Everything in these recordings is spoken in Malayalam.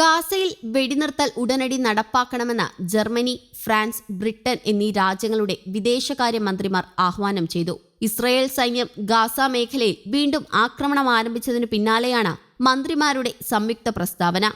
ഗാസയിൽ വെടിനിർത്തൽ ഉടനടി നടപ്പാക്കണമെന്ന് ജർമ്മനി ഫ്രാൻസ് ബ്രിട്ടൻ എന്നീ രാജ്യങ്ങളുടെ വിദേശകാര്യ മന്ത്രിമാർ ആഹ്വാനം ചെയ്തു. ഇസ്രയേൽ സൈന്യം ഗാസ മേഖലയിൽ വീണ്ടും ആക്രമണം ആരംഭിച്ചതിനു പിന്നാലെയാണ് മന്ത്രിമാരുടെ സംയുക്ത പ്രസ്താവന.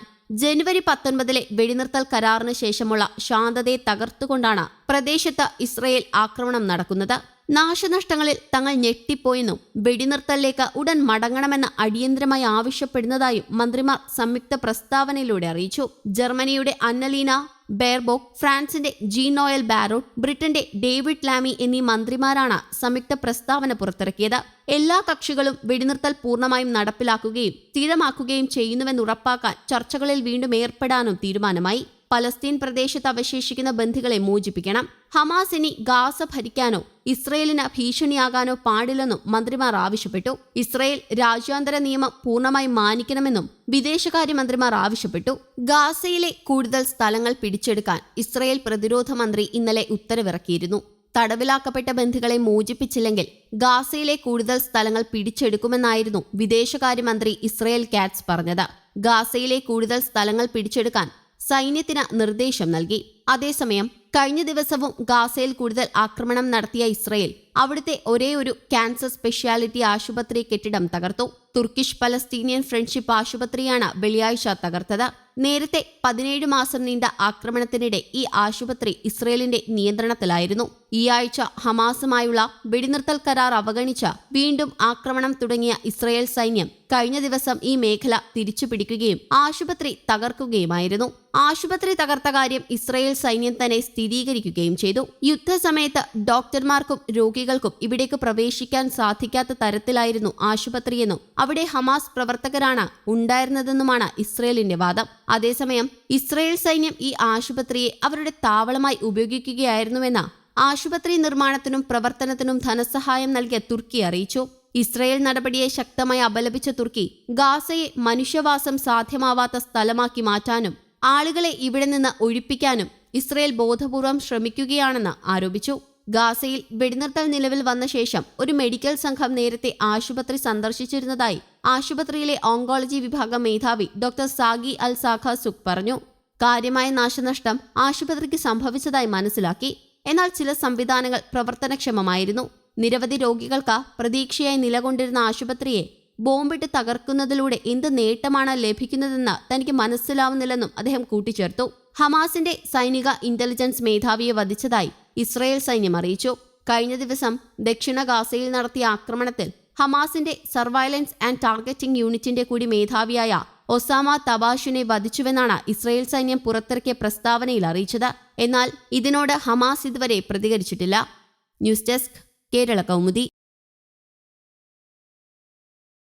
ജനുവരി പത്തൊൻപതിലെ വെടിനിർത്തൽ കരാറിന് ശേഷമുള്ള ശാന്തതയെ തകർത്തുകൊണ്ടാണ് പ്രദേശത്ത് ഇസ്രയേൽ ആക്രമണം നടക്കുന്നത്. നാശനഷ്ടങ്ങളിൽ തങ്ങൾ ഞെട്ടിപ്പോയെന്നും വെടിനിർത്തലിലേക്ക് ഉടൻ മടങ്ങണമെന്ന് അടിയന്തരമായി ആവശ്യപ്പെടുന്നതായും മന്ത്രിമാർ സംയുക്ത പ്രസ്താവനയിലൂടെ അറിയിച്ചു. ജർമ്മനിയുടെ അന്നലീന ബെയർബോക് ഫ്രാൻസിന്റെ ജീൻ നോയൽ ബാരോട്ട് ബ്രിട്ടന്റെ ഡേവിഡ് ലാമി എന്നീ മന്ത്രിമാരാണ് സംയുക്ത പ്രസ്താവന പുറത്തിറക്കിയത്. എല്ലാ കക്ഷികളും വെടിനിർത്തൽ പൂർണമായും നടപ്പിലാക്കുകയും സ്ഥിരമാക്കുകയും ചെയ്യുന്നുവെന്ന് ഉറപ്പാക്കാൻ ചർച്ചകളിൽ വീണ്ടും ഏർപ്പെടാനും തീരുമാനമായി. പലസ്തീൻ പ്രദേശത്ത് അവശേഷിക്കുന്ന ബന്ധികളെ മോചിപ്പിക്കണം. ഹമാസ് ഇനി ഗാസ ഭരിക്കാനോ ഇസ്രയേലിന് ഭീഷണിയാകാനോ പാടില്ലെന്നും മന്ത്രിമാർ ആവശ്യപ്പെട്ടു. ഇസ്രയേൽ രാജ്യാന്തര നിയമം പൂർണമായി മാനിക്കണമെന്നും വിദേശകാര്യമന്ത്രിമാർ ആവശ്യപ്പെട്ടു. ഗാസയിലെ കൂടുതൽ സ്ഥലങ്ങൾ പിടിച്ചെടുക്കാൻ ഇസ്രയേൽ പ്രതിരോധ മന്ത്രി ഇന്നലെ ഉത്തരവിറക്കിയിരുന്നു. തടവിലാക്കപ്പെട്ട ബന്ധുക്കളെ മോചിപ്പിച്ചില്ലെങ്കിൽ ഗാസയിലെ കൂടുതൽ സ്ഥലങ്ങൾ പിടിച്ചെടുക്കുമെന്നായിരുന്നു വിദേശകാര്യമന്ത്രി ഇസ്രയേൽ കാറ്റ്സ് പറഞ്ഞത്. ഗാസയിലെ കൂടുതൽ സ്ഥലങ്ങൾ പിടിച്ചെടുക്കാൻ സൈന്യത്തിന് നിർദ്ദേശം നൽകി. അതേസമയം കഴിഞ്ഞ ദിവസവും ഗാസയിൽ കൂടുതൽ ആക്രമണം നടത്തിയ ഇസ്രയേൽ അവിടുത്തെ ഒരേ ഒരു ക്യാൻസർ സ്പെഷ്യാലിറ്റി ആശുപത്രി കെട്ടിടം തകർത്തു. തുർക്കിഷ് പലസ്തീനിയൻ ഫ്രണ്ട്ഷിപ്പ് ആശുപത്രിയാണ് വെള്ളിയാഴ്ച തകർത്തത്. നേരത്തെ പതിനേഴ് മാസം നീണ്ട ആക്രമണത്തിനിടെ ഈ ആശുപത്രി ഇസ്രയേലിന്റെ നിയന്ത്രണത്തിലായിരുന്നു. ഈ ആഴ്ച ഹമാസുമായുള്ള വെടിനിർത്തൽ കരാർ അവഗണിച്ച വീണ്ടും ആക്രമണം തുടങ്ങിയ ഇസ്രയേൽ സൈന്യം കഴിഞ്ഞ ദിവസം ഈ മേഖല തിരിച്ചു പിടിക്കുകയും ആശുപത്രി തകർക്കുകയുമായിരുന്നു. ആശുപത്രി തകർത്ത കാര്യം ഇസ്രയേൽ സൈന്യം തന്നെ സ്ഥിരീകരിക്കുകയും ചെയ്തു. യുദ്ധസമയത്ത് ഡോക്ടർമാർക്കും രോഗികൾക്കും ഇവിടേക്ക് പ്രവേശിക്കാൻ സാധിക്കാത്ത തരത്തിലായിരുന്നു ആശുപത്രിയെന്നും അവിടെ ഹമാസ് പ്രവർത്തകരാണ് ഉണ്ടായിരുന്നതെന്നുമാണ് ഇസ്രയേലിന്റെ വാദം. അതേസമയം ഇസ്രയേൽ സൈന്യം ഈ ആശുപത്രിയെ അവരുടെ താവളമായി ഉപയോഗിക്കുകയായിരുന്നുവെന്ന് ആശുപത്രി നിർമ്മാണത്തിനും പ്രവർത്തനത്തിനും ധനസഹായം നൽകിയ തുർക്കി അറിയിച്ചു. ഇസ്രയേൽ നടപടിയെ ശക്തമായി അപലപിച്ച തുർക്കി ഗാസയെ മനുഷ്യവാസം സാധ്യമാവാത്ത സ്ഥലമാക്കി മാറ്റാനും ആളുകളെ ഇവിടെ നിന്ന് ഒഴിപ്പിക്കാനും ഇസ്രയേൽ ബോധപൂർവം ശ്രമിക്കുകയാണെന്ന് ആരോപിച്ചു. ഗാസയിൽ വെടിനിർത്തൽ നിലവിൽ വന്ന ശേഷം ഒരു മെഡിക്കൽ സംഘം നേരത്തെ ആശുപത്രി സന്ദർശിച്ചിരുന്നതായി ആശുപത്രിയിലെ ഓങ്കോളജി വിഭാഗം മേധാവി ഡോക്ടർ സാഗി അൽ സാഖ സുഖ് പറഞ്ഞു. കാര്യമായ നാശനഷ്ടം ആശുപത്രിക്ക് സംഭവിച്ചതായി മനസ്സിലാക്കി. എന്നാൽ ചില സംവിധാനങ്ങൾ പ്രവർത്തനക്ഷമമായിരുന്നു. നിരവധി രോഗികൾക്ക് പ്രതീക്ഷയായി നിലകൊണ്ടിരുന്ന ആശുപത്രിയെ ബോംബിട്ട് തകർക്കുന്നതിലൂടെ എന്ത് നേട്ടമാണ് ലഭിക്കുന്നതെന്ന് തനിക്ക് മനസ്സിലാവുന്നില്ലെന്നും അദ്ദേഹം കൂട്ടിച്ചേർത്തു. ഹമാസിന്റെ സൈനിക ഇന്റലിജൻസ് മേധാവിയെ വധിച്ചതായി ഇസ്രയേൽ സൈന്യം അറിയിച്ചു. കഴിഞ്ഞ ദിവസം ദക്ഷിണ ഗാസയിൽ നടത്തിയ ആക്രമണത്തിൽ ഹമാസിന്റെ സർവൈലൻസ് ആൻഡ് ടാർഗറ്റിംഗ് യൂണിറ്റിന്റെ കൂടി മേധാവിയായ ഒസാമ തബാഷിനെ വധിച്ചുവെന്നാണ് ഇസ്രയേൽ സൈന്യം പുറത്തിറക്കിയ പ്രസ്താവനയിൽ അറിയിച്ചത്. എന്നാൽ ഇതിനോട് ഹമാസ് ഇതുവരെ പ്രതികരിച്ചിട്ടില്ല. News desk Kerala Kaumudi.